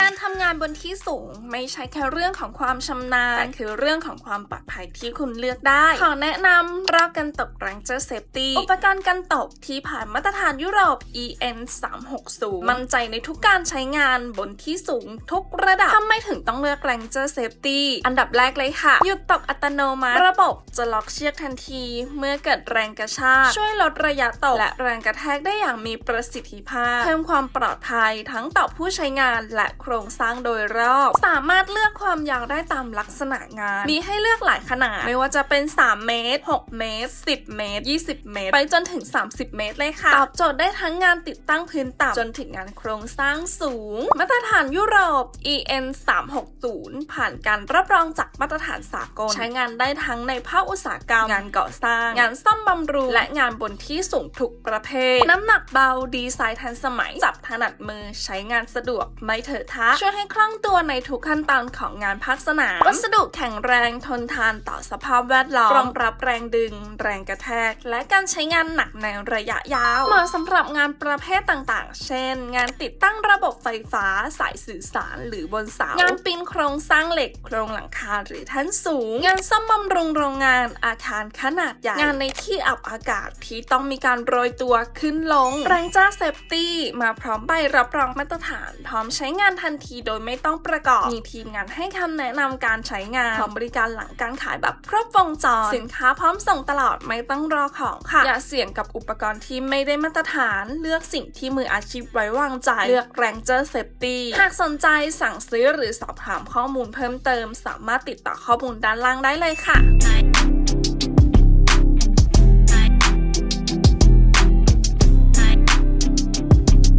การทำงานบนที่สูงไม่ใช่แค่เรื่องของความชำนาญแต่คือเรื่องของความปลอดภัยที่คุณเลือกได้ ขอแนะนำรอกกันตก Ranger Safety อุปกรณ์กันตกที่ผ่านมาตรฐานยุโรป EN 360มั่นใจในทุกการใช้งานบนที่สูงทุกระดับทำไมถึงต้องเลือก Ranger Safety อันดับแรกเลยค่ะ หยุดตกอัตโนมัติ ระบบจะล็อกเชือกทันที เมื่อเกิดแรงกระชากช่วยลดระยะตกและแรงกระแทกได้อย่างมีประสิทธิภาพ เพิ่มความปลอดภัยทั้งต่อผู้ใช้งานและโครงสร้างโดยรอบ สามารถเลือกความยาวได้ตามลักษณะงาน มีให้เลือกหลายขนาด ไม่ว่าจะเป็น 3 เมตร 6 เมตร 10 เมตร 20 เมตร ไปจนถึง 30 เมตรเลยค่ะ ตอบโจทย์ได้ทั้งงานติดตั้งพื้นต่ำจนถึงงานโครงสร้างสูง มาตรฐานยุโรป EN 360ผ่านการรับรองจากมาตรฐานสากล ใช้งานได้ทั้งในภาคอุตสาหกรรม งานก่อสร้าง งานซ่อมบำรุง และงานบนที่สูงทุกประเภท น้ำหนักเบา ดีไซน์ทันสมัย จับถนัดมือ ใช้งานสะดวก ไม่เถอะทะ ช่วยให้คล่องตัวในทุกขั้นตอนของงานภาคสนาม วัสดุแข็งแรง ทนทานต่อสภาพแวดล้อม รองรับแรงดึง แรงกระแทก และการใช้งานหนักในระยะยาว เหมาะสำหรับงานประเภทต่างๆ เช่น งานติดตั้งระบบไฟฟ้า สายสื่อสาร หรือบนเสางานปีนโครงสร้างเหล็ก โครงหลังคาหรือท่านสูง งานซ่อมบำรุงโรงงาน อาคารขนาดใหญ่ งานในที่อับอากาศที่ต้องมีการโรยตัวขึ้นลงแรงจ้าเซฟตี้มาพร้อมใบรับรองมาตรฐาน พร้อมใช้งานทันทีโดยไม่ต้องประกอบ มีทีมงานให้คำแนะนำการใช้งาน พร้อมบริการหลังการขายแบบครบวงจร สินค้าพร้อมส่งตลอดไม่ต้องรอของค่ะ อย่าเสี่ยงกับอุปกรณ์ที่ไม่ได้มาตรฐาน เลือกสิ่งที่มืออาชีพไว้วางใจ เลือก Ranger Safety หากสนใจสั่งซื้อหรือสอบถามข้อมูลเพิ่มเติม สามารถติดต่อข้อมูลด้านล่างได้เลยค่ะ